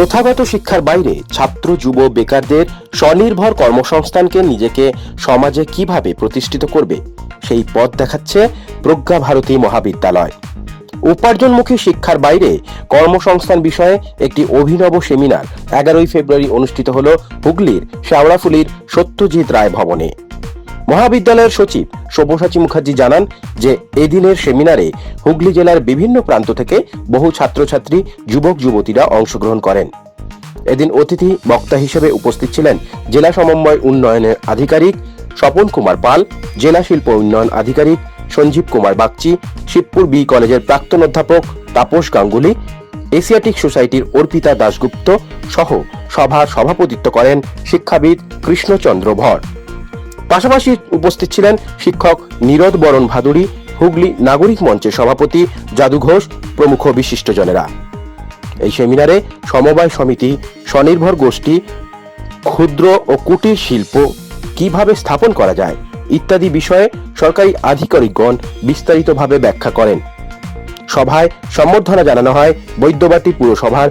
প্রথাগত শিক্ষার বাইরে ছাত্র, যুব, বেকারদের স্বনির্ভর কর্মসংস্থানকে নিজেকে সমাজে কীভাবে প্রতিষ্ঠিত করবে, সেই পথ দেখাচ্ছে প্রজ্ঞা ভারতী মহাবিদ্যালয়। উপার্জনমুখী শিক্ষার বাইরে কর্মসংস্থান বিষয়ে একটি অভিনব সেমিনার এগারোই ফেব্রুয়ারি অনুষ্ঠিত হল হুগলির, শ্যাওড়াফুলির সত্যজিৎ রায় ভবনে। মহাবিদ্যালয়ের সচিব সব্যসাচী মুখার্জি জানান যে, এদিনের সেমিনারে হুগলি জেলার বিভিন্ন প্রান্ত থেকে বহু ছাত্রছাত্রী, যুবক, যুবতীরা অংশগ্রহণ করেন। এদিন অতিথি বক্তা হিসেবে উপস্থিত ছিলেন জেলা সমন্বয় উন্নয়নের আধিকারিক স্বপন কুমার পাল, জেলা শিল্প উন্নয়ন আধিকারিক সঞ্জীব কুমার বাগচি, শিবপুর বি কলেজের প্রাক্তন অধ্যাপক তাপস গাঙ্গুলি, এশিয়াটিক সোসাইটির অর্পিতা দাশগুপ্ত সহ সভার সভাপতিত্ব করেন শিক্ষাবিদ কৃষ্ণচন্দ্র ভর। পাশাপাশি উপস্থিত ছিলেন শিক্ষক নীরদ বরণ ভাদুরী, হুগলি নাগরিক মঞ্চের সভাপতি জাদু ঘোষ, প্রমুখ বিশিষ্টজনেরা। এই সেমিনারে সমবায় সমিতি, স্বনির্ভর গোষ্ঠী, ক্ষুদ্র ও কুটির শিল্প কীভাবে স্থাপন করা যায় ইত্যাদি বিষয়ে সরকারি আধিকারিকগণ বিস্তারিতভাবে ব্যাখ্যা করেন। সভায় সম্বর্ধনা জানানো হয় বৈদ্যবাটী পুরসভার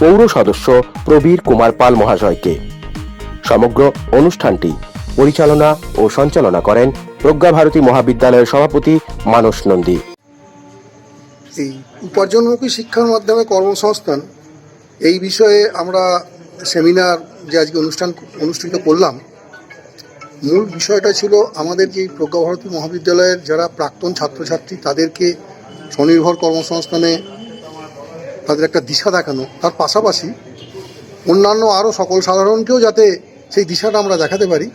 পৌর সদস্য প্রবীর কুমার পাল মহাশয়কে। সমগ্র অনুষ্ঠানটি পরিচালনা ও সঞ্চালনা করেন প্রজ্ঞা ভারতী মহাবিদ্যালয়ের সভাপতি মানস নন্দী। এই উপার্জনমুখী শিক্ষার মাধ্যমে কর্মসংস্থান, এই বিষয়ে আমরা সেমিনার যে আজকে অনুষ্ঠান, অনুষ্ঠিত করলাম, মূল বিষয়টা ছিল আমাদের যে প্রজ্ঞাভারতী মহাবিদ্যালয়ের যারা প্রাক্তন ছাত্রছাত্রী, তাদেরকে স্বনির্ভর কর্মসংস্থানে তাদের একটা দিশা দেখানো। তার পাশাপাশি অন্যান্য আরও সকল সাধারণকেও যাতে সেই দিশাটা আমরা দেখাতে পারি।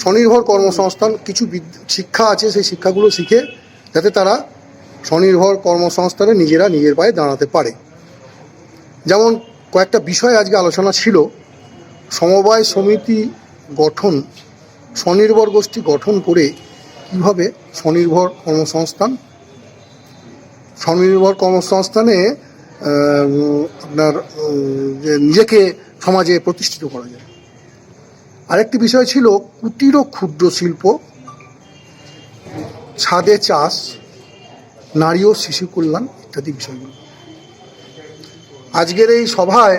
স্বনির্ভর কর্মসংস্থান, কিছু শিক্ষা আছে, সেই শিক্ষাগুলো শিখে যাতে তারা স্বনির্ভর কর্মসংস্থানে নিজেরা নিজের পায়ে দাঁড়াতে পারে। যেমন কয়েকটা বিষয় আজকে আলোচনা ছিল। সমবায় সমিতি গঠন, স্বনির্ভর গোষ্ঠী গঠন করে কীভাবে স্বনির্ভর কর্মসংস্থান, স্বনির্ভর কর্মসংস্থানে আপনার নিজেকে সমাজে প্রতিষ্ঠিত করা যায়। আরেকটি বিষয় ছিল কুটির ও ক্ষুদ্র শিল্প, ছাদে চাষ, নারী ও শিশু কল্যাণ ইত্যাদি বিষয়গুলো। আজকের এই সভায়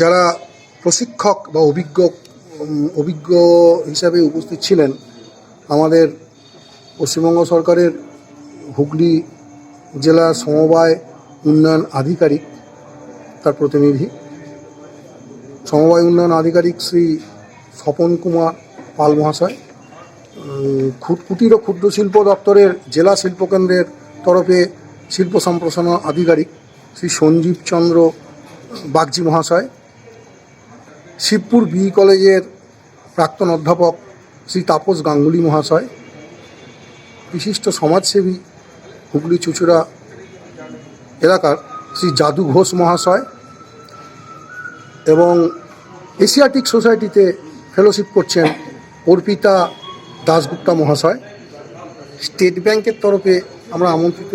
যারা প্রশিক্ষক বা অভিজ্ঞ অভিজ্ঞ হিসাবে উপস্থিত ছিলেন, আমাদের পশ্চিমবঙ্গ সরকারের হুগলি জেলার সমবায় উন্নয়ন আধিকারিক, তার প্রতিনিধি সমবায় উন্নয়ন আধিকারিক শ্রী স্বপন কুমার পাল মহাশয় কুটির ও ক্ষুদ্র শিল্প দপ্তরের জেলা শিল্পকেন্দ্রের তরফে শিল্প সম্প্রসারণ আধিকারিক শ্রী সঞ্জীব চন্দ্র বাগজি মহাশয়, শিবপুর বি কলেজের প্রাক্তন অধ্যাপক শ্রী তাপস গাঙ্গুলি মহাশয়, বিশিষ্ট সমাজসেবী হুগলি চুচুড়া এলাকার শ্রী জাদু ঘোষ মহাশয় এবং এশিয়াটিক সোসাইটিতে ফেলোশিপ করছেন অর্পিতা দাসগুপ্তা মহাশয়। স্টেট ব্যাংকের তরফে আমরা আমন্ত্রিত,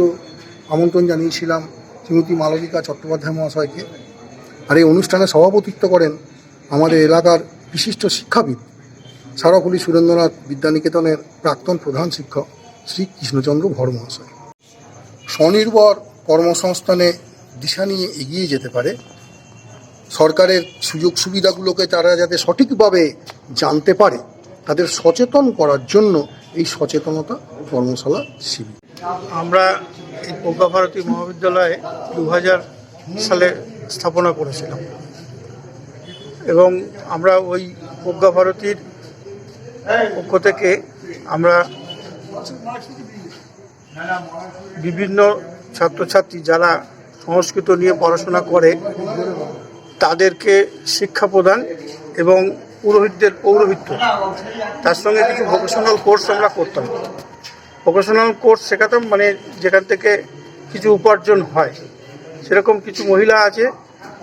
আমন্ত্রণ জানিয়েছিলাম শ্রীমতী মালবিকা চট্টোপাধ্যায় মহাশয়কে আর এই অনুষ্ঠানে সভাপতিত্ব করেন আমাদের এলাকার বিশিষ্ট শিক্ষাবিদ সারাফুলি সুরেন্দ্রনাথ বিদ্যানিকেতনের প্রাক্তন প্রধান শিক্ষক শ্রী কৃষ্ণচন্দ্র ভর মহাশয়। স্বনির্ভর কর্মসংস্থানে দিশা নিয়ে এগিয়ে যেতে পারে সরকারের সুযোগ সুবিধাগুলোকে তারা যাতে সঠিকভাবে জানতে পারে, তাদের সচেতন করার জন্য এই সচেতনতা কর্মশালা শিবির। আমরা এই প্রজ্ঞা ভারতী মহাবিদ্যালয়ে দু হাজার সালে স্থাপনা করেছিলাম। এবং আমরা ওই প্রজ্ঞা ভারতীর পক্ষ থেকে আমরা বিভিন্ন ছাত্রছাত্রী যারা সংস্কৃত নিয়ে পড়াশোনা করে তাদেরকে শিক্ষা প্রদান এবং পুরোহিতদের পৌরোহিত্য। তার সঙ্গে কিছু ভোকেশনাল কোর্স আমরা করতাম। ভোকেশনাল কোর্স শেখাতাম মানে যেখান থেকে কিছু উপার্জন হয়। সেরকম কিছু মহিলা আছে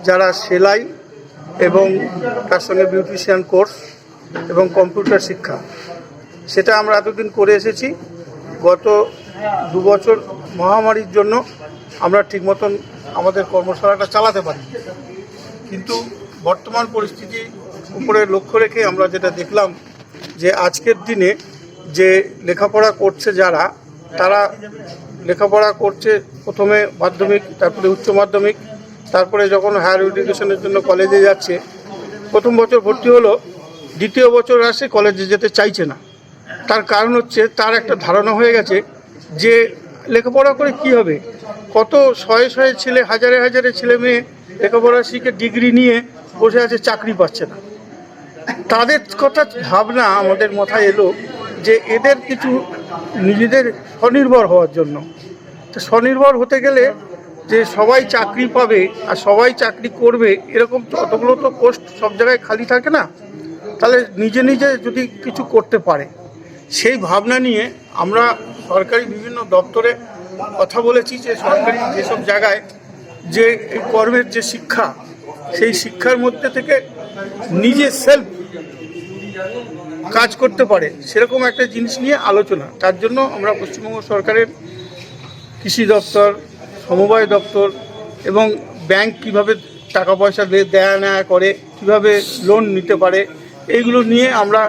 যারা সেলাই এবং তার সঙ্গে বিউটিশিয়ান কোর্স এবং কম্পিউটার শিক্ষা। সেটা আমরা এতদিন করে এসেছি। গত দু বছর মহামারীর জন্য আমরা ঠিক মতন আমাদের কর্মশালাটা চালাতে পারি কিন্তু বর্তমান পরিস্থিতি উপরে লক্ষ্য রেখে আমরা যেটা দেখলাম যে আজকের দিনে যে লেখাপড়া করছে যারা, তারা লেখাপড়া করছে প্রথমে মাধ্যমিক, তারপরে উচ্চ মাধ্যমিক, তারপরে যখন হায়ার এডুকেশনের জন্য কলেজে যাচ্ছে, প্রথম বছর ভর্তি হলো, দ্বিতীয় বছর আসে কলেজে যেতে চাইছে না। তার কারণ হচ্ছে তার একটা ধারণা হয়ে গেছে যে লেখাপড়া করে কি হবে? কত শয়ে শয়ে ছেলে, হাজারে হাজারে ছেলে মেয়ে লেখাপড়া ডিগ্রি নিয়ে বসে আছে, চাকরি পাচ্ছে না। তাদের কথা ভাবনা আমাদের মাথায় এলো যে এদের কিছু নিজেদের স্বনির্ভর হওয়ার জন্য। তো স্বনির্ভর হতে গেলে যে সবাই চাকরি পাবে আর সবাই চাকরি করবে, এরকম অতগুলো তো পোস্ট সব জায়গায় খালি থাকে না। তাহলে নিজে নিজে যদি কিছু করতে পারে, সেই ভাবনা নিয়ে আমরা সরকারি বিভিন্ন দপ্তরে কথা বলেছি যে সরকারি যেসব জায়গায় যে এই কর্মের যে শিক্ষা, সেই শিক্ষার মধ্যে থেকে নিজে সেলফ কাজ করতে পারে, সেরকম একটা জিনিস নিয়ে আলোচনা। তার জন্য আমরা পশ্চিমবঙ্গ সরকারের কৃষি দপ্তর, সমবায় দপ্তর এবং ব্যাংক কীভাবে টাকা পয়সা দেয়া নেয়া করে, কীভাবে লোন নিতে পারে, এইগুলো নিয়ে আমরা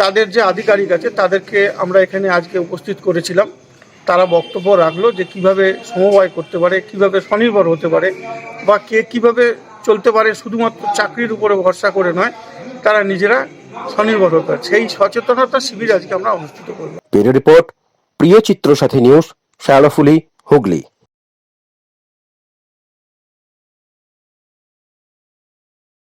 তাদের যে আধিকারিক আছে, তাদেরকে আমরা এখানে আজকে উপস্থিত করেছিলাম। তারা বক্তব্য রাখল যে কীভাবে সমবায় করতে পারে, কীভাবে স্বনির্ভর হতে পারে বা কে কীভাবে চলতে পারে, শুধুমাত্র চাকরির উপরে ভরসা করে নয়, তারা নিজেরা স্বনির্ভর হতে পারে। সেই সচেতনতা শিবির আজকে আমরা অনুষ্ঠিত করব। রিপোর্ট, প্রিয় চিত্র সাথী নিউজ শ্যাওড়াফুলি হুগলি।